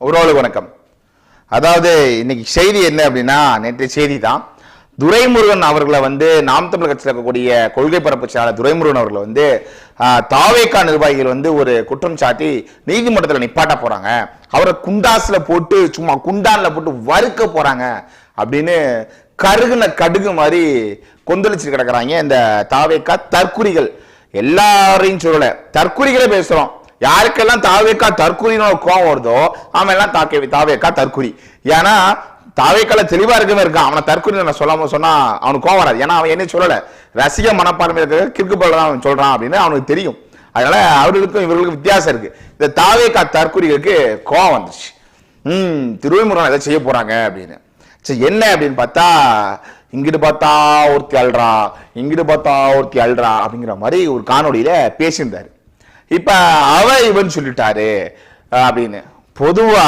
உறவுகளுக்கு வணக்கம். அதாவது இன்னைக்கு செய்தி என்ன அப்படின்னா நேற்று செய்தி தான் துரைமுருகன் அவர்களை வந்து நாம் தமிழ் கட்சியில் இருக்கக்கூடிய கொள்கை பரப்பு செயலாளர் துரைமுருகன் அவர்களை வந்து தாவேக்கா நிர்வாகிகள் வந்து ஒரு குற்றம் சாட்டி நீதிமன்றத்தில் நிப்பாட்ட போகிறாங்க அவரை குண்டாஸில் போட்டு சும்மா குண்டானில் போட்டு வறுக்க போகிறாங்க அப்படின்னு கருகுன கடுகு மாதிரி கொந்தளிச்சு கிடக்குறாங்க இந்த தாவேக்கா தற்குறிகள். எல்லாரையும் சொல்லலை. தற்குறிகளே பேசுகிறோம் யாருக்கெல்லாம் தாவேக்கா தற்குறின்னு ஒரு கோவம் வருதோ அவன் எல்லாம் தாக்கே தாவேக்கா தற்குறி ஏன்னா தாவேக்கால தெளிவா இருக்கவே இருக்கான். அவனை தற்குறி நான் சொல்லாம சொன்னா அவனுக்கு கோவம் வராது. ஏன்னா அவன் என்ன சொல்லல? ரசிக மனப்பான்மை இருக்க கிறுக்கு தான் அவன் சொல்றான் அப்படின்னு அவனுக்கு தெரியும். அதனால அவர்களுக்கும் இவர்களுக்கும் வித்தியாசம் இருக்கு. இந்த தாவேக்கா தற்குறிகளுக்கு கோவம் வந்துச்சு ம் திருவைமுருகன் எதை செய்ய போறாங்க அப்படின்னு. சரி என்ன அப்படின்னு பார்த்தா இங்கிட்டு பார்த்தா ஒருத்தி அல்றா இங்கிட்டு பார்த்தா ஒருத்தி அல்றா அப்படிங்கிற மாதிரி ஒரு காணொலியில பேசியிருந்தாரு. இப்ப அவ இவன் சொல்லிட்டாரு அப்படின்னு. பொதுவா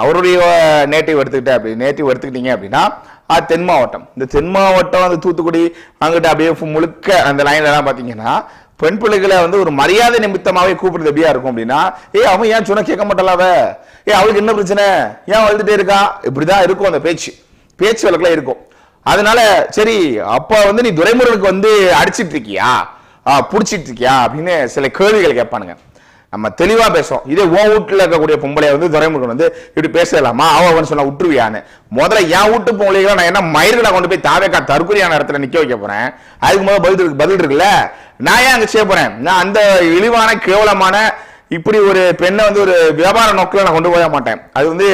அவருடைய நேட்டிவ் எடுத்துக்கிட்டேன் அப்படி நேட்டிவ் எடுத்துக்கிட்டீங்க அப்படின்னா அது தென் மாவட்டம். இந்த தென் மாவட்டம் அந்த தூத்துக்குடி அங்கிட்ட அப்படியே முழுக்க அந்த லைன்லலாம் பார்த்தீங்கன்னா பெண் பிள்ளைகளை வந்து ஒரு மரியாதை நிமித்தமாகவே கூப்பிடுறது எப்படியா இருக்கும் அப்படின்னா ஏய் அவன் ஏன் சொன்ன கேட்க மாட்டாளா ஏ அவளுக்கு என்ன பிரச்சனை? ஏன் அழுதுட்டே இருக்கா? இப்படிதான் இருக்கும் அந்த பேச்சு. பேச்சு வழக்குல இருக்கும். அதனால சரி அப்போ வந்து நீ துரைமுருகனுக்கு வந்து அடிச்சிட்டு இருக்கியா? பிடிச்சிட்டு இருக்கியா அப்படின்னு சில கேள்விகள் கேட்பானுங்க. நம்ம தெளிவா பேசுவோம். இதே உன் வீட்டுல இருக்கக்கூடிய பொம்பளைய வந்து துரைமுருகன் வந்து இப்படி பேசலாமா? அவன் அவன் சொன்னா விட்டுருவியான்னு. முதல்ல என் வீட்டு பொம்பளைகளை நான் என்ன மயிர்களை கொண்டு போய் தாவேக்கா தற்கொலையான இடத்துல நிக்க வைக்க போறேன்? அதுக்கு முதல்ல பதில் பதில் இருக்குல்ல? நான் ஏன் அங்க செய்ய போறேன்? நான் அந்த இழிவான கேவலமான இப்படி ஒரு பெண்ணை வந்து ஒரு வியாபார நோக்கில் நான் கொண்டு போக மாட்டேன். அது வந்து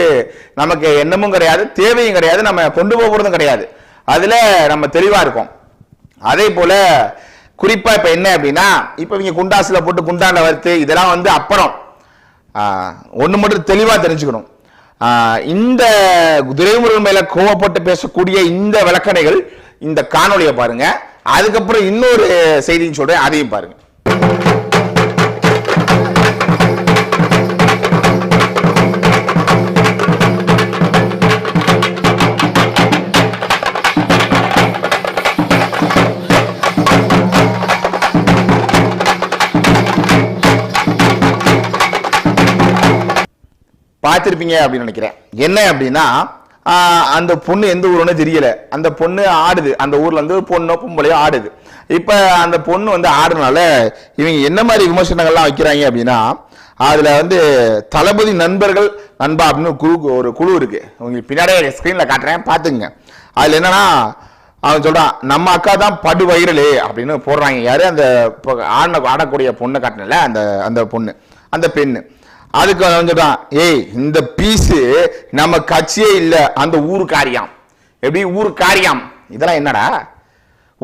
நமக்கு எண்ணமும் கிடையாது தேவையும் கிடையாது நம்ம கொண்டு போகிறதும் கிடையாது. அதில் நம்ம தெளிவாக இருக்கோம். அதே போல் குறிப்பா இப்ப என்ன அப்படின்னா இப்ப இவங்க குண்டாசுல போட்டு குண்டாண்ட வறுத்து இதெல்லாம் வந்து அப்புறம். ஒன்று ஒண்ணு மட்டும் தெளிவா தெரிஞ்சுக்கணும். இந்த துரைமுருகன் மேல கோவப்பட்டு பேசக்கூடிய இந்த விளக்கணைகள் இந்த காணொளியை பாருங்க. அதுக்கப்புறம் இன்னொரு செய்தின்னு சொல்றேன் அதையும் பாருங்க. பார்த்துருப்பீங்க அப்படின்னு நினைக்கிறேன். என்ன அப்படின்னா அந்த பொண்ணு எந்த ஊருன்னு தெரியல. அந்த பொண்ணு ஆடுது. அந்த ஊர்ல வந்து பொண்ணோ பொம்பளையோ ஆடுது. இப்ப அந்த பொண்ணு வந்து ஆடுறதுனால இவங்க என்ன மாதிரி விமர்சனங்கள்லாம் வைக்கிறாங்க அப்படின்னா அதுல வந்து தளபதி நண்பர்கள் நண்பா அப்படின்னு குழு ஒரு குழு இருக்கு. உங்களுக்கு பின்னாடியே ஸ்கிரீன்ல காட்டுறேன். பாத்துங்க அதுல என்னன்னா அவன் சொல்றான் நம்ம அக்கா தான் படு வைரலு அப்படின்னு போடுறாங்க. யாரு? அந்த ஆடின ஆடக்கூடிய பொண்ணை காட்டினல அந்த அந்த பொண்ணு. அந்த பெண்ணு. அதுக்கு வந்துட்டான் ஏய் இந்த பீஸு நம்ம கட்சியே இல்லை அந்த ஊர் காரியம். எப்படி? ஊர் காரியம். இதெல்லாம் என்னடா?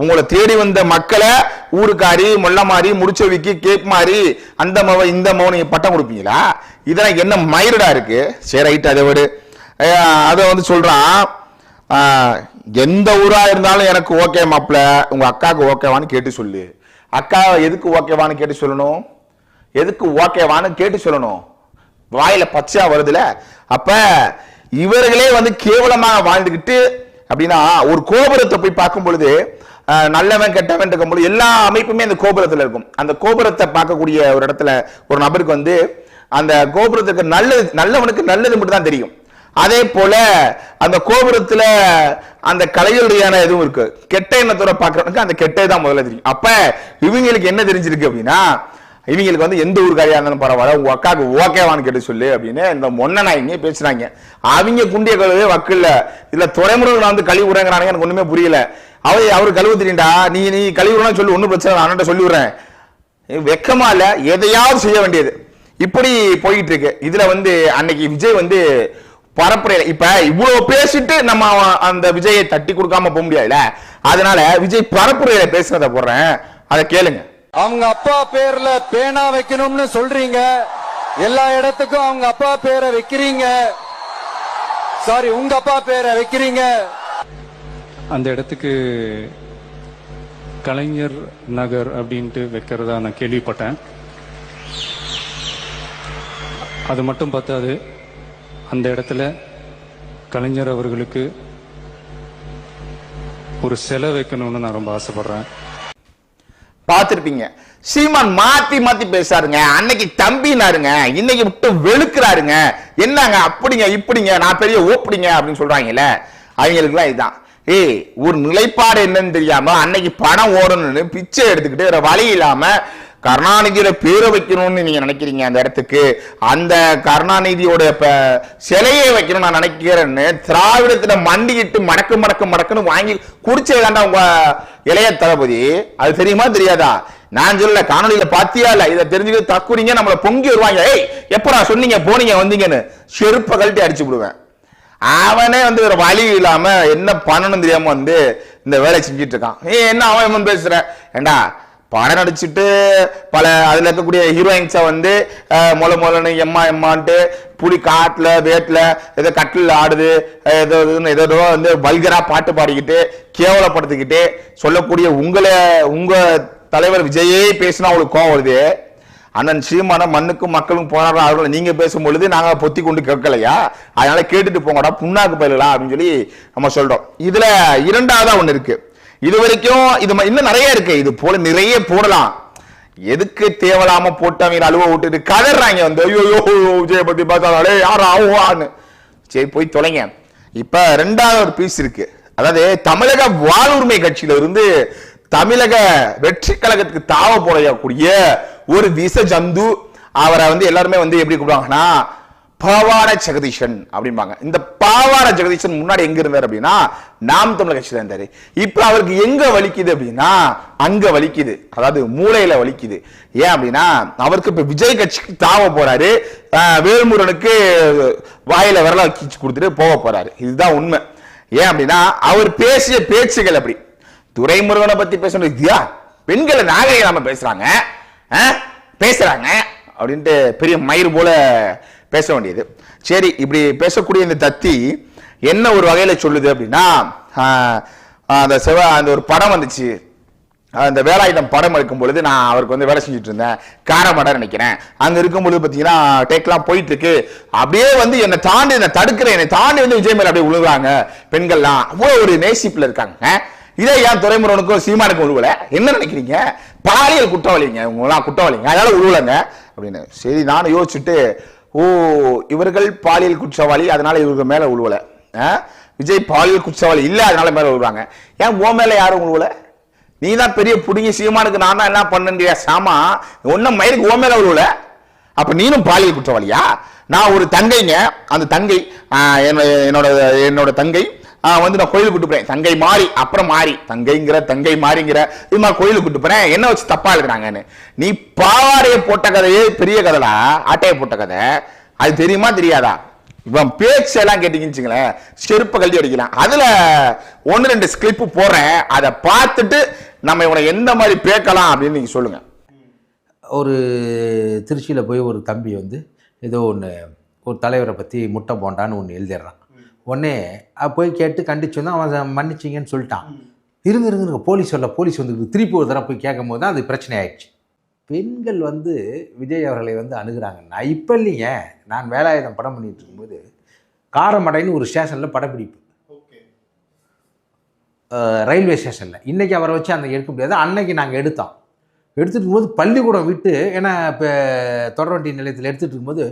உங்களை தேடி வந்த மக்களை ஊருக்காரி முள்ள மாதிரி முடிச்சவிக்கு கேக் மாதிரி அந்த மவ இந்த மவ நீங்கள் பட்டம் கொடுப்பீங்களா? இதெல்லாம் என்ன மயிரடா இருக்கு? சரி ரைட் அதை விடு. அதை வந்து சொல்கிறான் எந்த ஊராக இருந்தாலும் எனக்கு ஓகே மாப்ள உங்கள் அக்காவுக்கு ஓகேவான்னு கேட்டு சொல்லு. அக்கா எதுக்கு ஓகேவான்னு கேட்டு சொல்லணும்? எதுக்கு ஓகேவான்னு கேட்டு சொல்லணும்? வாயில பச்சையா வருதுல அப்ப இவர்களே வந்து கேவலமாக வாழ்ந்துகிட்டு அப்படின்னா ஒரு கோபுரத்தை போய் பார்க்கும் பொழுது நல்லவன் கெட்டவன் இருக்கும் பொழுது எல்லா அமைப்புமே அந்த கோபுரத்துல இருக்கும். அந்த கோபுரத்தை பார்க்கக்கூடிய ஒரு இடத்துல ஒரு நபருக்கு வந்து அந்த கோபுரத்துக்கு நல்லது நல்லவனுக்கு நல்லது மட்டும் தான் தெரியும். அதே போல அந்த கோபுரத்துல அந்த கலைகளுடையான எதுவும் இருக்கு. கெட்ட எண்ணத்தோட பாக்குறவனுக்கு அந்த கெட்டே தான் முதல்ல தெரியும். அப்ப இவங்களுக்கு என்ன தெரிஞ்சிருக்கு அப்படின்னா இவங்களுக்கு வந்து எந்த ஊருக்காரியா இருந்தாலும் பரவாயில்ல. உங்கள் அக்காவுக்கு ஓகேவான்னு கேட்டு சொல்லு அப்படின்னு இந்த மொன்ன நாயங்க பேசுனாங்க அவங்க குண்டிய கழுவே வக்கில்ல இதில் துறைமுறைகள் வந்து கழிவு விடுறாங்க எனக்கு ஒன்றுமே புரியல. அவர் கழுவு தெரியும்டா நீ நீ கழிவு சொல்லி ஒன்றும் பிரச்சனை இல்லை, அண்ணன்ட்ட சொல்லி விடுறேன். வெக்கமா இல்லை. எதையாவது செய்ய வேண்டியது. இப்படி போயிட்டு இருக்கு இதுல வந்து அன்னைக்கு விஜய் வந்து பரப்புரையில இப்ப இவ்வளவு பேசிட்டு நம்ம அந்த விஜயை தட்டி கொடுக்காம போக முடியாதுல அதனால விஜய் பரப்புரையில பேசுனதை போடுறேன். அதை கேளுங்க. அவங்க அப்பா பேர்ல பேனா வைக்கணும்னு சொல்றீங்க. எல்லா இடத்துக்கும் அவங்க அப்பா பேரை வைக்கிறீங்க. சாரி உங்க அப்பா பேரை வைக்கிறீங்க. அந்த இடத்துக்கு கலைஞர் நகர் அப்படின்ட்டு வைக்கிறதா நான் கேள்விப்பட்டேன். அது மட்டும் பத்தாது அந்த இடத்துல கலைஞர் அவர்களுக்கு ஒரு சிலை வைக்கணும்னு நான் ரொம்ப ஆசைப்படுறேன். பார்த்துருப்பீங்க. சீமான் மாத்தி மாத்தி பேசாருங்க அன்னைக்கு தம்பினாருங்க. இன்னைக்கு விட்டு வெளுக்கிறாருங்க. என்னங்க அப்படிங்க இப்படிங்க நான் பெரிய ஓப்பிடுங்க அப்படின்னு சொல்றாங்கல்ல. அவங்களுக்குலாம் இதுதான். ஏய் ஒரு நிலைப்பாடு என்னன்னு தெரியாம அன்னைக்கு பணம் ஓடணும்னு பிச்சை எடுத்துக்கிட்டு வேற வழி இல்லாம கருணாநிதியோட பேரை வைக்கணும்னு நீங்க நினைக்கிறீங்க அந்த இடத்துக்கு? அந்த கருணாநிதியோட சிலையை வைக்கணும் நான் நினைக்கிறேன்னு திராவிடத்துல மண்டிக்கிட்டு மடக்கு மடக்கு மடக்குன்னு வாங்கி குடிச்சதாண்டா உங்க இளைய தளபதி. அது தெரியுமா தெரியாதா? நான் சொல்லல காணொலியில பாத்தியா இல்ல? இதை தெரிஞ்சுக்க தக்குறீங்க நம்மள பொங்கி வருவாங்க. ஏய் எப்படா சொன்னீங்க போனீங்க வந்தீங்கன்னு செருப்ப கழட்டி அடிச்சு விடுவேன். அவனே வந்து ஒரு வழி இல்லாம என்ன பண்ணணும் தெரியாம வந்து இந்த வேலை செஞ்சுட்டு இருக்கான். ஏய் என்ன அவன் இவன் பேசுற? ஏண்டா படம் நடிச்சுட்டு பல அதில் இருக்கக்கூடிய ஹீரோயின்ஸை வந்து மொல மொலன்னு எம்மா எம்மான்ட்டு புலி காட்டில் வேட்டில் ஏதோ கட்டில் ஆடுது ஏதோ இதுன்னு ஏதோ ஏதோ வந்து பல்கராக பாட்டு பாடிக்கிட்டு கேவலப்படுத்திக்கிட்டு சொல்லக்கூடிய உங்களை உங்கள் தலைவர் விஜயே பேசினா அவங்களுக்கு கோவம் வருது. அண்ணன் சீமான மண்ணுக்கும் மக்களும் போராடுற அவர்கள் நீங்கள் பேசும் பொழுது பொத்தி கொண்டு கேட்கலையா? அதனால கேட்டுட்டு போங்கடா புண்ணாக்கு பயிலலாம் அப்படின்னு சொல்லி நம்ம சொல்கிறோம் இதில் இரண்டாவதாக ஒன்று இருக்குது இது வரைக்கும் இது இன்னும் நிறைய இருக்கு. இது போல நிறைய போடலாம். எதுக்கு தேவலாம போட்டவங்க அழுவ விட்டுட்டு கதறாங்க வந்து ஐயோ விஜய பத்தி பார்த்தாலே யார் ஆவான்னு? சரி போய் தொலைங்க. இப்ப ரெண்டாவது ஒரு பீஸ் இருக்கு. அதாவது தமிழக வாழ்வுரிமை கட்சியில இருந்து தமிழக வெற்றி கழகத்துக்கு தாவ போடக்கூடிய ஒரு விச ஜந்து அவரை வந்து எல்லாருமே வந்து எப்படி கூப்பிடுவாங்கன்னா பாவாட ஜெகதீஷன் அப்படிம்பாங்க. இந்த பாவாட ஜெகதீஷன் முன்னாடி எங்க இருந்தார் அப்படின்னா நாம் தமிழர் தான் இருந்தாரு இப்ப அவருக்கு எங்க வலிக்குது அப்படின்னா அங்க வலிக்குது. அதாவது மூளையில வலிக்குது. ஏன் அப்படின்னா அவருக்கு இப்ப விஜய் கட்சிக்கு தாவ போறாரு. வேல்முருகனுக்கு வாயில விரல கீச்சு கொடுத்துட்டு போக போறாரு. இதுதான் உண்மை. ஏன் அப்படின்னா அவர் பேசிய பேச்சுகள் அப்படி. துரைமுருகனை பத்தி பேசணும். இதுயா பெண்களை நாகரிகமா பேசுறாங்க. ஆ? பேசுறாங்க. அப்படின்ட்டு பெரிய மயிர் போல பேச வேண்டியது. சரி இப்படி பேசக்கூடிய இந்த தத்தி என்ன ஒரு வகையில் சொல்லுது அப்படின்னா அந்த செவ அந்த ஒரு படம் வந்துச்சு. அந்த வேலாயுதம் படம் எடுக்கும் பொழுது நான் அவருக்கு வந்து வேலை செஞ்சுட்டு இருந்தேன். காரமடம் நினைக்கிறேன். அங்கே இருக்கும் பொழுது டேக்லாம் போயிட்டு இருக்கு அப்படியே வந்து என்னை தாண்டி என்னை தடுக்கிற என்னை தாண்டி வந்து விஜய் மேல அப்படியே விழுகுறாங்க பெண்கள்லாம். அவ்வளோ ஒரு நேசிப்பில் இருக்காங்க. இதே ஏன் துறைமுருகனுக்கும் சீமானுக்கும் உழுவல? என்ன நினைக்கிறீங்க? பாலியல் குற்றவாளிங்க. இவங்கலாம் குற்றவாளிங்க. அதனால உழுவலங்க. அப்படின்னு. சரி நானும் யோசிச்சுட்டு ஓ இவர்கள் பாலியல் குற்றவாளி. அதனால இவருக்கு மேல உழுவலை. விஜய் பாலியல் குற்றவாளி இல்லை அதனால மேல வருவாங்க. ஏன் உன் மேல யாரும் உங்களுக்கு நீ தான் பெரிய புடுங்கி சீமானுக்கு நான் தான் என்ன பண்ணுறியா சாமா? ஒன்னும் மயிருக்கு ஓ மேல விழுவல அப்ப நீனும் பாலியல் குற்றவாளியா? நான் ஒரு தங்கைங்க. அந்த தங்கை என்னோட என்னோட என்னோட தங்கை வந்து நான் கோயிலுக்கு கூட்டு போறேன். தங்கை மாறி அப்புறம் மாறி. தங்கைங்கிற தங்கை மாறிங்கிற. இது மாதிரி கோயிலுக்கு கூட்டு போறேன். என்ன வச்சு தப்பா எழுதுறாங்கன்னு நீ பாவாடையை போட்ட கதையே பெரிய கதைடா. ஆட்டையை போட்ட கதை. அது தெரியுமா தெரியாதா? இவன் பேச்சு எல்லாம் கேட்டீங்கன்னு வச்சுங்களேன் செருப்ப கல்வி அடிக்கலாம். அதுல ஒன்னு ரெண்டு ஸ்கிளிப் போடுறேன். அதை பார்த்துட்டு நம்ம இவனை எந்த மாதிரி பேக்கலாம் அப்படின்னு நீங்க சொல்லுங்க. ஒரு திருச்சியில் போய் ஒரு தம்பி வந்து ஏதோ ஒன்று ஒரு தலைவரை பற்றி முட்டை போண்டான்னு ஒன்று எழுதிடுறான். உடனே போய் கேட்டு கண்டிச்சு வந்து அவன் மன்னிச்சிங்கன்னு சொல்லிட்டான். இருங்க இருங்க போலீஸ் வரல போலீஸ் வந்து திருப்பி ஒரு தடவை போய் கேட்கும் போது தான் அது பிரச்சனை ஆயிடுச்சு பெண்கள் வந்து விஜய் அவர்களை வந்து அணுகுறாங்க. நான் இப்போ இல்லைங்க. நான் வேலாயுதம் படம் பண்ணிட்டு இருக்கும்போது காரமடைன்னு ஒரு ஸ்டேஷனில் படப்பிடிப்பு. ரயில்வே ஸ்டேஷனில். இன்றைக்கி அவரை வச்சு அந்த எடுக்க முடியாது. அன்னைக்கு நாங்கள் எடுத்தோம். எடுத்துட்டு இருக்கும்போது பள்ளிக்கூடம் விட்டு ஏன்னா இப்போ தொடர்வண்டி நிலையத்தில் எடுத்துகிட்டு இருக்கும்போது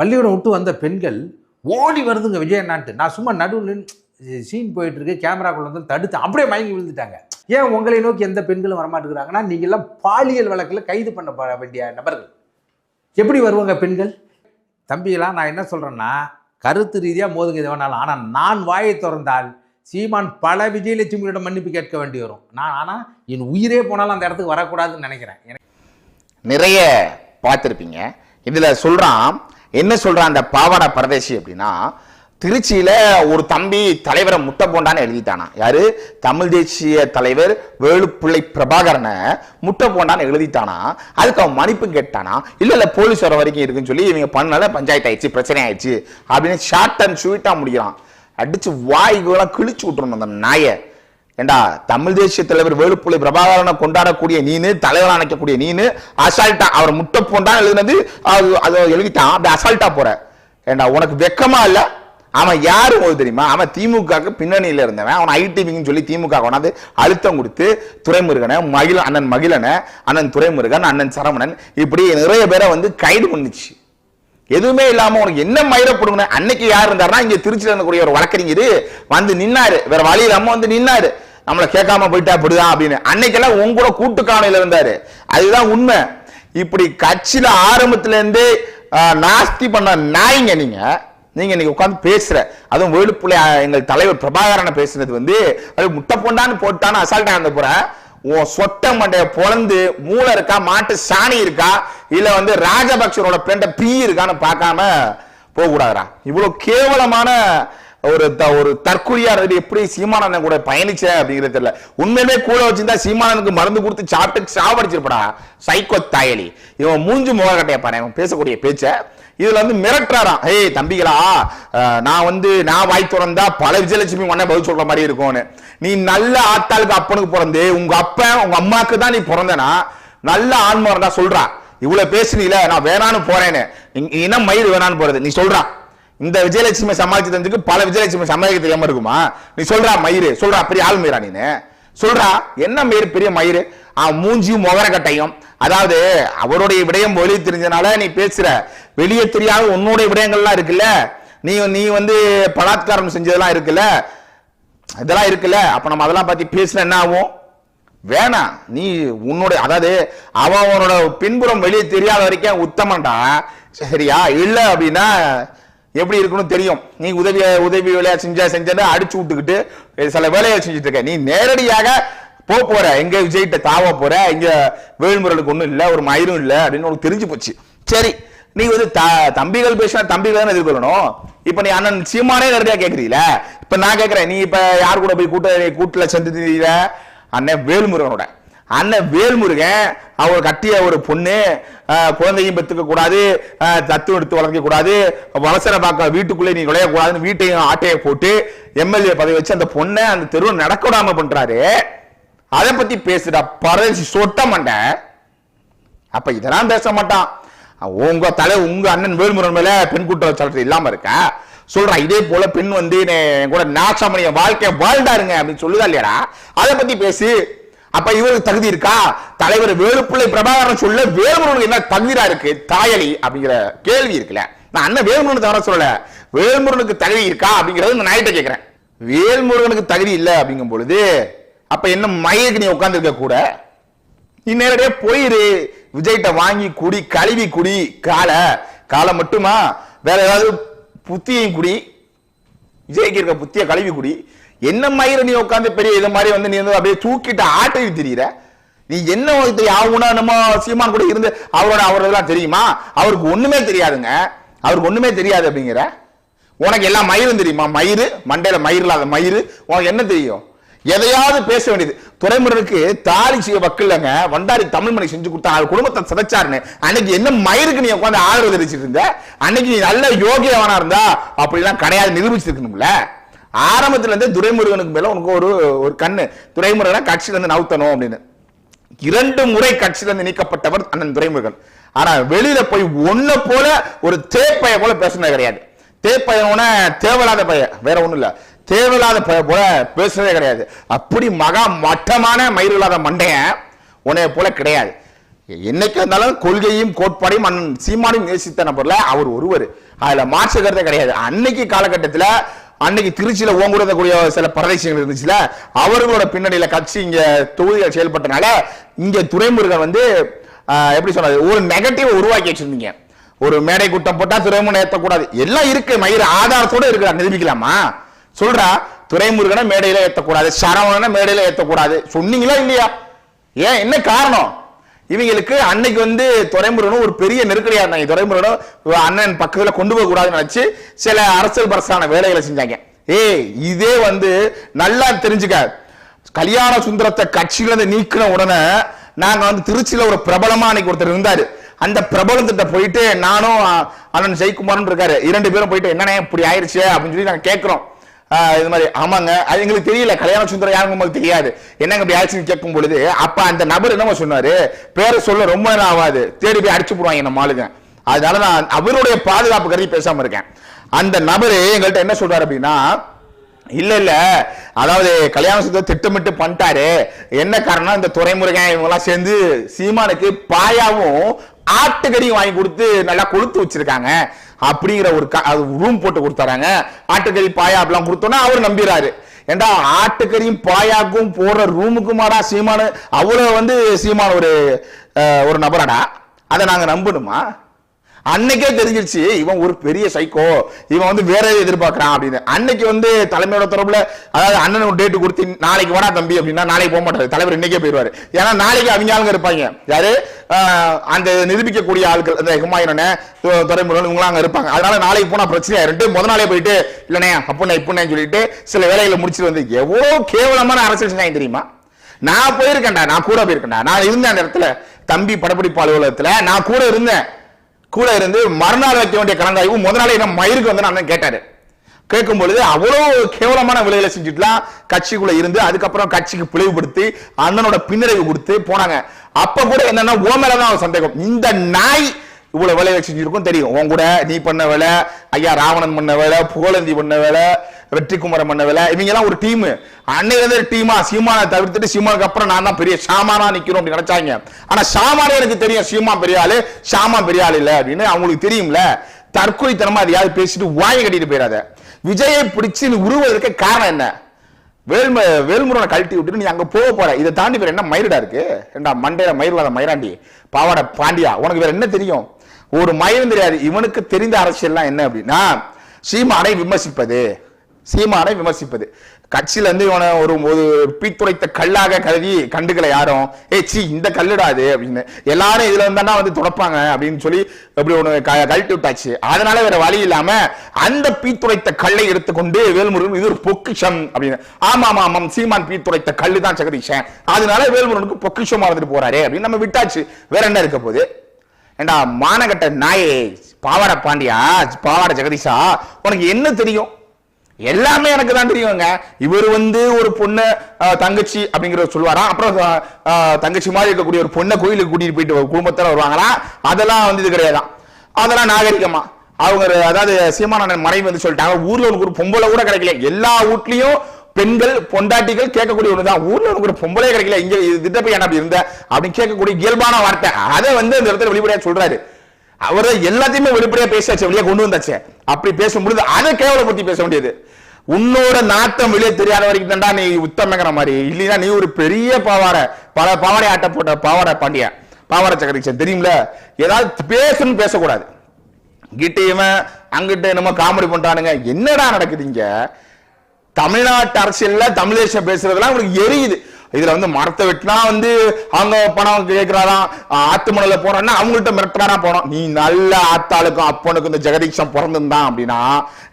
பள்ளிக்கூடம் விட்டு வந்த பெண்கள் ஓடி வருதுங்க விஜயண்ணான்ட்டு நான் சும்மா நடுவில் சீன் போயிட்டு இருக்கு கேமராக்குள்ள வந்து தடுத்து அப்படியே மயங்கி விழுந்துட்டாங்க. ஏன் உங்களை நோக்கி எந்த பெண்களும் வரமாட்டேங்கிறாங்கன்னா நீங்கள்லாம் பாலியல் வழக்கில் கைது பண்ணப்பட வேண்டிய நபர்கள். எப்படி வருவாங்க பெண்கள்? தம்பியெல்லாம் நான் என்ன சொல்கிறேன்னா கருத்து ரீதியாக மோதுங்க இது வேணாலும் ஆனால் நான் வாயை திறந்தால் சீமான் பல விஜயலட்சுமியோட மன்னிப்பு கேட்க வேண்டி வரும். நான் ஆனால் என் உயிரே போனாலும் அந்த இடத்துக்கு வரக்கூடாதுன்னு நினைக்கிறேன். எனக்கு நிறைய பார்த்துருப்பீங்க. இதில் சொல்கிறான் என்ன சொல்கிறான் அந்த பாவாடா பரதேசி அப்படின்னா திருச்சியில ஒரு தம்பி தலைவரை முட்டை போண்டான்னு எழுதிட்டானா. யாரு? தமிழ் தேசிய தலைவர் வேலுப்பிள்ளை பிரபாகரனை முட்டை போண்டான்னு எழுதிட்டானா. அதுக்கு அவன் மன்னிப்பு கேட்டானா. இல்ல இல்ல போலீஸ் வர வரைக்கும் இருக்குன்னு சொல்லி இவங்க பண்ணல பஞ்சாயத்து ஆயிடுச்சு பிரச்சனை ஆயிடுச்சு அப்படின்னு ஷார்ட் அண்ட் ஸ்வீட்டா முடிக்கிறான். அடிச்சு வாய்க்குலாம் கிழிச்சு விட்டுருணும் அந்த நாயை. ஏண்டா தமிழ் தேசிய தலைவர் வேலுப்புள்ளி பிரபாகரனை கொண்டாடக்கூடிய நீனு தலைவரை அணைக்கக்கூடிய நீனு அசால்ட்டா அவர் முட்டை போண்டான்னு எழுதினது அது அதை எழுதிட்டான் அப்படி அசால்ட்டா போற. ஏண்டா உனக்கு வெக்கமா இல்லை? அவன் யாரு போது தெரியுமா? அவன் திமுகவுக்கு பின்னணியில் இருந்தவன். அவன் ஐடிவின்னு சொல்லி திமுக கொண்டாந்து அழுத்தம் கொடுத்து துரைமுருகனை மகிழ அண்ணன் மகிழனை அண்ணன் துரைமுருகன் அண்ணன் சரவணன் இப்படி நிறைய பேரை வந்து கைது பண்ணுச்சு. எதுவுமே இல்லாம உனக்கு என்ன மயிரப்படுங்க அன்னைக்கு யார் இருந்தாருன்னா இங்க திருச்சியில் இருக்கக்கூடிய ஒரு வழக்கறிஞர் வந்து நின்னாரு. வேற வழி இல்லாம வந்து நின்னாரு. நம்மளை கேட்காம போயிட்டா அப்படிதான் அப்படின்னு. அன்னைக்கெல்லாம் உங்க கூட கூட்டு இருந்தாரு. அதுதான் உண்மை. இப்படி கட்சியில ஆரம்பத்துல இருந்தே நாஸ்தி பண்ண நாய்ங்க நீங்க. நீங்க இன்னைக்கு உட்காந்து பேசுற அதுவும் வேலுப்புள்ளி எங்கள் தலைவர் பிரபாகரனை பேசுனது வந்து அது முட்டை பொண்டான்னு போட்டான்னு அசால்ட்டா இருந்த போற உன் சொட்ட மண்டைய பொழந்து மூளை இருக்கா மாட்டு சாணி இருக்கா இல்ல வந்து ராஜபக்சரோட பெண்ட பீ இருக்கான்னு பார்க்காம போக இவ்வளோ இவ்வளவு கேவலமான ஒரு த- ஒரு தற்கொலையா இருந்துட்டு எப்படி சீமானந்தன் கூட பயணிச்ச அப்படிங்கிறது தெரியல. உண்மையுமே கூட வச்சிருந்தா சீமானனுக்கு மருந்து கொடுத்து சாப்பிட்டு சாவடிச்சிருப்படா. சைக்கோ தாயலி. இவன் மூஞ்சி முகக்கட்டையை பாரு இவன் பேசக்கூடிய பேச்சை. இதுல வந்து மிரட்டுறாராம் ஏய் தம்பிகளா நான் வந்து நான் வாய் திறந்தா பல விஜயலட்சுமி உன்ன பதில் சொல்ற மாதிரி இருக்கும்னு. நீ நல்ல ஆத்தாளுக்கு அப்பனுக்கு பிறந்து உங்க அப்பன் உங்க அம்மாக்கு தான் நீ பிறந்தனா நல்ல ஆன்மா இருந்தா சொல்றா. இவ்வளவு பேசுனீல நான் வேணான்னு போறேன்னு. இங்க இனம் மயிர் வேணான்னு போறது? நீ சொல்றா. இந்த விஜயலட்சுமி சமாளிச்சு தந்துக்கு பல விஜயலட்சுமி சமாளிக்க தெரியாம இருக்குமா? நீ சொல்றா மயிறு. சொல்றா பெரிய ஆள் மயிரா நீனு. சொல்றா என்ன மயிறு பெரிய மயிறு? அவன் மூஞ்சியும் முகர கட்டையும் அதாவது அவருடைய விடயம் வெளியே தெரிஞ்சனால நீ பேசுற. வெளியே தெரியாத உன்னுடைய விடயங்கள்லாம் இருக்குல்ல? நீ நீ வந்து பலாத்காரம் செஞ்சதெல்லாம் இருக்குல்ல? இதெல்லாம் இருக்குல்ல? அப்ப நம்ம அதெல்லாம் பத்தி பேசினா என்ன ஆகும்? வேணாம் நீ உன்னுடைய அதாவது அவன் அவனோட பின்புறம் வெளியே தெரியாத வரைக்கும் உத்தமன்டா. சரியா? இல்லை அப்படின்னா எப்படி இருக்குன்னு தெரியும். நீ உதவி உதவி வேலையா செஞ்ச செஞ்சா அடிச்சு விட்டுக்கிட்டு சில வேலையை செஞ்சுட்டு இருக்க. நீ நேரடியாக போக போற. எங்க விஜய்கிட்ட தாவ போற. இங்க வேல்முருகனுக்கு ஒண்ணும் இல்ல ஒரு மயிரும் இல்ல அப்படின்னு உனக்கு தெரிஞ்சு போச்சு. சரி நீ வந்து தம்பிகள் பேசினா தம்பிகள் தானே எதிர்கொள்ளணும்? இப்ப நீ அண்ணன் சீமானே நேரடியா கேக்குறீல இப்ப நான் கேக்குறேன். நீ இப்ப யார் கூட போய் கூட்ட கூட்டுல சேர்ந்து அண்ணன் வேல்முருகனோட. அண்ணன் வேல்முருகன் அவர் கட்டிய ஒரு பொண்ணு குழந்தையும் பெற்றுக்க கூடாது தத்து எடுத்து வளர்க்க கூடாது வளசர பார்க்க வீட்டுக்குள்ளே நீ விளையக்கூடாதுன்னு வீட்டையும் ஆட்டையை போட்டு எம்எல்ஏ பதவி வச்சு அந்த பொண்ணை அந்த தெருவு நடக்க விடாம பண்றாரு. அதை பத்தி பேசுடா பரதேசி சொட்ட மண்டை. அப்ப இதெல்லாம் பேச மாட்டான். உங்க தலை உங்க அண்ணன் வேல்முருகன் மேல பெண் குற்ற இல்லாம இருக்கா? சொல்றா இதே போல பெண் வந்து என் கூட நாசமணிய வாழ்க்கை வாழ்ந்தாருங்க அப்படின்னு சொல்லுதா இல்லையாடா? அதை பத்தி பேசு. அப்ப இவருக்கு தகுதி இருக்கா? தலைவர் வேலுப்பிள்ளை பிரபாகரன் சொல்ல வேல்முருகனுக்கு என்ன தகுதியா இருக்கு? தாயலி அப்படிங்கிற கேள்வி இருக்குல்ல. நான் அண்ணன் வேல்முருகன் தவிர சொல்லல. வேல்முருகனுக்கு தகுதி இருக்கா அப்படிங்கறது நான் நாயிட்ட கேட்கிறேன் வேல்முருகனுக்கு தகுதி இல்லை அப்படிங்கும் பொழுது அப்ப என்ன மயிலுக்கு நீ உட்கார்ந்து கூட நீ நேரடியா போயிரு. விஜய்கிட்ட வாங்கி குடி கழுவி குடி காலை. காலை மட்டுமா? வேற ஏதாவது புத்தியையும் குடி. விஜய்க்கு இருக்க புத்திய கழுவி குடி. என்ன மயிர நீ உட்காந்து பெரிய இது மாதிரி வந்து நீ வந்து அப்படியே தூக்கிட்டு ஆட்டி தெரியுற நீ என்ன உனக்கு ஆகுனா நம்ம சீமான் கூட இருந்து அவரோட அவரோடலாம் தெரியுமா? அவருக்கு ஒண்ணுமே தெரியாதுங்க. அவருக்கு ஒண்ணுமே தெரியாது அப்படிங்கிற. உனக்கு எல்லாம் மயிரும் தெரியுமா? மயிறு மண்டையில மயிர் இல்லாத மயிறு. உனக்கு என்ன தெரியும்? எதையாவது பேச வேண்டியது. துறைமுறைக்கு தாலி செய்ய வக்கில்லங்க வண்டாரி தமிழ்மணி செஞ்சு கொடுத்தா அவர் குடும்பத்தை சிதைச்சாருன்னு. அன்னைக்கு என்ன மயிருக்கு நீ உட்காந்து ஆதரவு தெரிவிச்சிட்டு இருந்த? அன்னைக்கு நீ நல்ல யோகியவனா இருந்தா? அப்படிலாம் கிடையாது நிரூபிச்சிருக்கணும்ல ஆரம்பத்துல இருந்தே துரைமுருகனுக்கு மேல உனக்கு ஒரு ஒரு கண்ணு. துரைமுருகனா கட்சியில இருந்து நவுத்தணும் அப்படின்னு. இரண்டு முறை கட்சியில இருந்து நீக்கப்பட்டவர் அண்ணன் துரைமுருகன். ஆனா வெளியில போய் ஒன்ன போல ஒரு தேப்பைய போல பேசுனது கிடையாது. தேப்பையன தேவையில்லாத பையன் வேற ஒண்ணும் இல்ல. தேவையில்லாத பையன் போல பேசுனதே கிடையாது. அப்படி மகா மட்டமான மயிர் இல்லாத மண்டையன் உன்னைய போல கிடையாது. என்னைக்கு இருந்தாலும் கொள்கையும் கோட்பாடையும் அண்ணன் சீமானையும் நேசித்த நபர்ல அவர் ஒருவர். அதுல மாற்று கருத்தே கிடையாது. அன்னைக்கு காலகட்டத்துல அன்னைக்கு திருச்சியில ஓங்குறக்கூடிய சில பிரதேசங்கள் இருந்துச்சுல அவர்களோட பின்னணியில கட்சி இங்க தொகுதிகள் செயல்பட்டனால இங்க துரைமுருகன் வந்து ஆஹ், எப்படி சொன்னது ஒரு நெகட்டிவ் உருவாக்கி வச்சிருந்தீங்க. ஒரு மேடை கூட்டம் போட்டா துறைமுருகன் ஏத்தக்கூடாது. எல்லாம் இருக்கு மயிர் ஆதாரத்தோட இருக்கு நிரூபிக்கலாமா? சொல்றா துரைமுருகனை மேடையில ஏத்தக்கூடாது சரவணனை மேடையில ஏத்தக்கூடாது. சொன்னீங்களா இல்லையா? ஏன் என்ன காரணம்? இவங்களுக்கு அன்னைக்கு வந்து துறைமுருகனும் ஒரு பெரிய நெருக்கடியா இருந்தாங்க. துறைமுருகனும் அண்ணன் பக்கத்துல கொண்டு போக கூடாதுன்னு நினைச்சு சில அரசியல் பரசான வேலைகளை செஞ்சாங்க. ஏய் இதே வந்து நல்லா தெரிஞ்சுக்க. கல்யாண சுந்தரத்தை கட்சியில இருந்து நீக்கின உடனே நாங்க வந்து திருச்சியில ஒரு பிரபலமா அன்னைக்கு ஒருத்தர் இருந்தாரு. அந்த பிரபலத்திட்ட போயிட்டு நானும் அண்ணன் ஜெயக்குமார்னு இருக்காரு. இரண்டு பேரும் போயிட்டு என்னண்ணே இப்படி ஆயிடுச்சு அப்படின்னு சொல்லி நாங்க கேட்கிறோம் இது மாதிரி ஆமாங்க. அது எங்களுக்கு தெரியல. கல்யாண சுந்தரம் யாருங்க உங்களுக்கு தெரியாது. என்னங்க இப்படி ஆச்சுன்னு கேட்கும் பொழுது அப்ப அந்த நபர் என்னமா சொன்னாரு பேரை சொல்ல ரொம்ப நேரம் ஆகாது. தேடி போய் அடிச்சு போடுவாங்க நம்ம ஆளுங்க அதனால நான் அவருடைய பாதுகாப்பு கருதி பேசாம இருக்கேன். அந்த நபரு எங்கள்கிட்ட என்ன சொல்றாரு அப்படின்னா இல்ல இல்ல. அதாவது கல்யாண சுத்த திட்டமிட்டு பண்ணிட்டாரு. என்ன காரணம் இந்த துறைமுருகன் இவங்க எல்லாம் சேர்ந்து சீமானுக்கு பாயாவும் ஆட்டுக்கறியும் வாங்கி கொடுத்து நல்லா கொளுத்து வச்சிருக்காங்க. அப்படிங்கிற ஒரு ரூம் போட்டு கொடுத்தாராங்க ஆட்டுக்கறி பாயா அப்படிலாம் கொடுத்தோன்னா அவர் நம்பிறாரு. ஏண்டா ஆட்டுக்கறியும் பாயாக்கும் போடுற ரூமுக்குமாடா சீமானு? அவ்வளோ வந்து சீமான ஒரு ஒரு நபராடா? அதை நாங்கள் நம்பணுமா? அன்னைக்கே தெரிஞ்சிருச்சு இவன் ஒரு பெரிய சைக்கோ இவன் வந்து வேற எதை எதிர்பார்க்கறான் அப்படின்னு. அன்னைக்கு வந்து தலைமையோட தொடர்புல அதாவது அண்ணன் டேட்டு கொடுத்து நாளைக்கு வாடா தம்பி அப்படின்னா நாளைக்கு போக மாட்டாரு. தலைவர் இன்னைக்கே போயிடுவாரு. ஏன்னா நாளைக்கு அவங்க ஆளுங்க இருப்பாங்க. யாரு? அந்த நிரூபிக்கக்கூடிய ஆட்கள் அந்த ஹுமாயூனே துறைமுருகன் இவங்களாம் அங்க இருப்பாங்க. அதனால நாளைக்கு போனா பிரச்சனை ஆயிரும் முதல் நாளே போயிட்டு இல்லனே அப்பண்ணே இப்பண்ணே சொல்லிட்டு சில வேலைகளை முடிச்சுட்டு வந்து எவ்வளவு கேவலமான அரசியல் செஞ்சாங்க தெரியுமா? நான் போயிருக்கேன்டா நான் கூட போயிருக்கேன்டா. நான் இருந்தேன் அந்த இடத்துல. தம்பி படப்பிடிப்பு அலுவலகத்துல நான் கூட இருந்தேன். கூட இருந்து மறுநாள் வைக்க வேண்டிய கலந்தாய்வு முத நாளே என்ன மயிருக்கு வந்து நான் கேட்டாரு. கேட்கும் பொழுது அவ்வளவு கேவலமான விலையில செஞ்சுட்டுலாம் கட்சிக்குள்ள இருந்து அதுக்கப்புறம் கட்சிக்கு பிளவுபடுத்தி அண்ணனோட பின்னடைவு கொடுத்து போனாங்க. அப்ப கூட என்னன்னா ஓ மேலதான் சந்தேகம். இந்த நாய் இவ்வளவு வேலையை செஞ்சிருக்கும் தெரியும். உன் கூட நீ பண்ண வேலை ஐயா ராவணன் பண்ண வேலை புகழந்தி பண்ண வேலை வெற்றிக்குமரன் பண்ண வேலை இவங்க எல்லாம் ஒரு டீம் அன்னையில டீமா சீமானை தவிர்த்துட்டு சீமானுக்கு அப்புறம் நான் தான் பெரிய ஷாமானா நிக்கிறோம் அப்படின்னு நினைச்சாங்க. ஆனா ஷாமானே எனக்கு தெரியும். சீமா பெரிய ஆளு ஷாமா பெரிய ஆள் இல்ல அப்படின்னு அவங்களுக்கு தெரியும்ல. தற்கொலைத்தனமா அதையாவது பேசிட்டு வாயை கட்டிட்டு போயிடாத. விஜயை பிடிச்சு நீ உருவதற்கு காரணம் என்ன? வேல்ம வேல்முருகனை கழட்டி விட்டுட்டு நீ அங்க போக போற. இதை தாண்டி வேற என்ன மயிரிடா இருக்கு? ரெண்டா மண்டையில மயிர் மயிராண்டி? பாவாடை பாண்டியா? உனக்கு வேற என்ன தெரியும்? ஒரு மயிலும் தெரியாது. இவனுக்கு தெரிந்த அரசியல்லாம் என்ன அப்படின்னா சீமானை விமர்சிப்பது. சீமானை விமர்சிப்பது. கட்சியில இருந்து இவனை ஒரு ஒரு பீத்துரைத்த கல்லாக கருதி கண்டுக்கல யாரும். ஏ சி இந்த கல்லுடா அது அப்படின்னு. எல்லாரும் இதுல இருந்தா வந்து தொடப்பாங்க அப்படின்னு சொல்லி இப்படி ஒண்ணு க- கழட்டி விட்டாச்சு. அதனால வேற வழி இல்லாம அந்த பீத்துரைத்த கல்லை எடுத்துக்கொண்டு வேல்முருகன் இது ஒரு பொக்கிஷம் அப்படின்னு. ஆமா ஆமா ஆமாம் சீமான் பீத்துரைத்த கல்லு தான் ஜெகதீஷன் அதனால வேல்முருகனுக்கு பொக்கிஷமா இருந்துட்டு போறாரு அப்படின்னு நம்ம விட்டாச்சு. வேற என்ன இருக்க போகுது? ஏண்டா மானகட்ட நாயே பாவாட பாண்டியா பாவாட ஜெகதீஷா உனக்கு என்ன தெரியும்? எல்லாமே எனக்கு தான் தெரியுங்க. இவர் வந்து ஒரு பொண்ணு தங்கச்சி அப்படிங்கிறத சொல்லுவாராம் அப்புறம் தங்கச்சி மாதிரி இருக்கக்கூடிய ஒரு பொண்ணை கோயிலுக்கு கூட்டிட்டு போயிட்டு ஒரு வருவாங்களா? அதெல்லாம் வந்து இது கிடையாதான் அதெல்லாம் நாகரிகமா. அவங்க அதாவது சீமானந்தன் மனைவி வந்து சொல்லிட்டாங்க ஊர்ல உனக்கு ஒரு பொம்பளை கூட கிடைக்கல. எல்லா வீட்லயும் பெண்கள் பொண்டாட்டிகள் கேட்கக்கூடிய ஒண்ணுதான். ஊர்ல உனக்கு ஒரு பொம்பளை கிடைக்கல இங்க திட்ட போய் என்ன அப்படி இருந்த அப்படின்னு கேட்கக்கூடிய இயல்பான வார்த்தை. அதை வந்து அந்த இடத்துல வெளிப்படையா சொல்றாரு. அவரை எல்லாத்தையுமே வெளிப்படையா பேசாச்சு வெளியே கொண்டு வந்தாச்சு. அப்படி பேசும்பொழுது அதை கேவலப்படுத்தி பேச வேண்டியது. உன்னோட நாட்டம் வெளியே தெரியாத வரைக்கும் தான்டா நீ உத்தமங்கிற மாதிரி. இல்லைன்னா நீ ஒரு பெரிய பாவாடை பல பாவாடை ஆட்ட போட்ட பாவாடை பாண்டியா பாவாடை சக்கரிச்சன் தெரியும்ல? ஏதாவது பேசணும்னு பேசக்கூடாது. கிட்ட இவன் அங்கிட்ட என்னமோ காமெடி பண்றானுங்க என்னடா நடக்குது இங்க? தமிழ்நாட்டு அரசியல்ல தமிழ் பேசுறதுலாம் பேசுறதெல்லாம் உங்களுக்கு எரியுது. இதுல வந்து மரத்தை வெட்டினா வந்து அவங்க பணம் கேட்கிறாராம் ஆத்து மணல போறோம்னா அவங்கள்ட்ட மிரட்டுறாரா போனோம் நீ நல்ல ஆத்தாளுக்கும் அப்பனுக்கும் இந்த ஜெகதீஷம் பிறந்திருந்தான் அப்படின்னா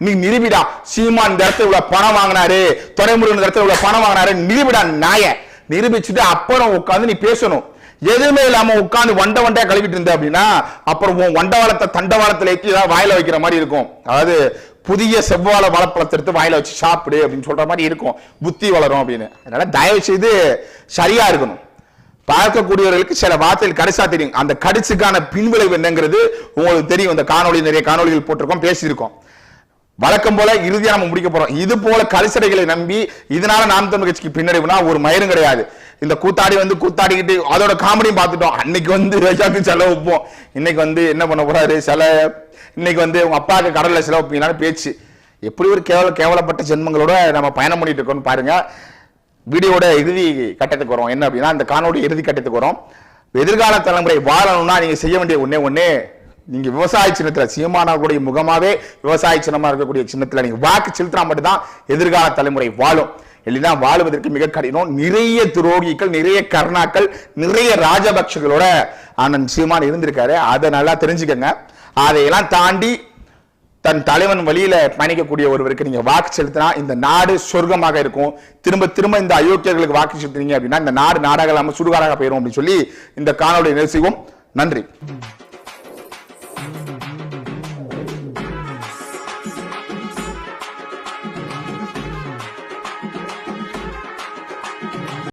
நீ நிரூபிடா. சீமான் இந்த இடத்துல இவ்வளவு பணம் வாங்கினாரு. துறைமுருகன் இந்த இடத்துல இவ்வளவு பணம் வாங்கினாரு. நிரூபிடா நாய. நிரூபிச்சுட்டு அப்புறம் உட்காந்து நீ பேசணும். எதுவுமே இல்லாம உட்காந்து வண்ட வண்டையா கழுவிட்டு இருந்த அப்படின்னா அப்புறம் உன் வண்டவாளத்தை தண்டவாளத்துல ஏற்றி ஏதாவது வாயில வைக்கிற மாதிரி இருக்கும். அதாவது புதிய செவ்வாழை வாழைப்பழத்தை எடுத்து வாயில வச்சு சாப்பிடு அப்படின்னு சொல்ற மாதிரி இருக்கும். புத்தி வளரும் அப்படின்னு. அதனால தயவு செய்து சரியா இருக்கணும். பார்க்கக்கூடியவர்களுக்கு சில வார்த்தைகள் கடைசா தெரியும். அந்த கடிச்சுக்கான பின்விளைவு என்னங்கிறது உங்களுக்கு தெரியும். இந்த காணொளி நிறைய காணொளிகள் போட்டிருக்கோம் பேசியிருக்கோம். வழக்கம் போல இறுதியாக நம்ம முடிக்க போறோம். இது போல கலிசடைகளை நம்பி இதனால நாம் தமிழ் கட்சிக்கு பின்னடைவுனா ஒரு மயிரும் கிடையாது. இந்த கூத்தாடி வந்து கூத்தாடிக்கிட்டு அதோட காமெடியும் பார்த்துட்டோம். அன்னைக்கு வந்து ரஜாக்கு செலவு வைப்போம். இன்னைக்கு வந்து என்ன பண்ண போறாரு? சில இன்னைக்கு வந்து உங்க அப்பாவுக்கு கடல்ல செலவு வைப்பீங்களான்னு பேச்சு. எப்படி ஒரு கேவல கேவலப்பட்ட ஜென்மங்களோட நம்ம பயணம் பண்ணிட்டு இருக்கோம்னு பாருங்க. வீடியோட இறுதி கட்டத்துக்கு வரோம். என்ன அப்படின்னா இந்த காணொலி இறுதி கட்டத்துக்கு வரோம். எதிர்கால தலைமுறை வாழணும்னா நீங்க செய்ய வேண்டிய ஒன்னே ஒண்ணு நீங்க விவசாய சின்னத்துல சீமானாவுடைய முகமாவே விவசாய சின்னமா இருக்கக்கூடிய சின்னத்துல நீங்க வாக்கு செலுத்தினா மட்டும்தான் எதிர்கால தலைமுறை வாழும். இல்லைன்னா வாழ்வதற்கு மிக கடினம். நிறைய துரோகிகள் நிறைய கர்ணாக்கள் நிறைய ராஜபக்ஷகளோட அண்ணன் சீமான் இருந்திருக்காரு. அதை நல்லா தெரிஞ்சுக்கங்க. அதையெல்லாம் தாண்டி தன் தலைவன் வழியில பயணிக்கக்கூடிய ஒருவருக்கு நீங்க வாக்கு செலுத்தினா இந்த நாடு சொர்க்கமாக இருக்கும். திரும்ப திரும்ப இந்த அயோக்கியர்களுக்கு வாக்கு செலுத்துறீங்க அப்படின்னா இந்த நாடு நாடாக இல்லாமல் சுடுகாடாக போயிடும் அப்படின்னு சொல்லி இந்த காணொலி நிறைவு நன்றி.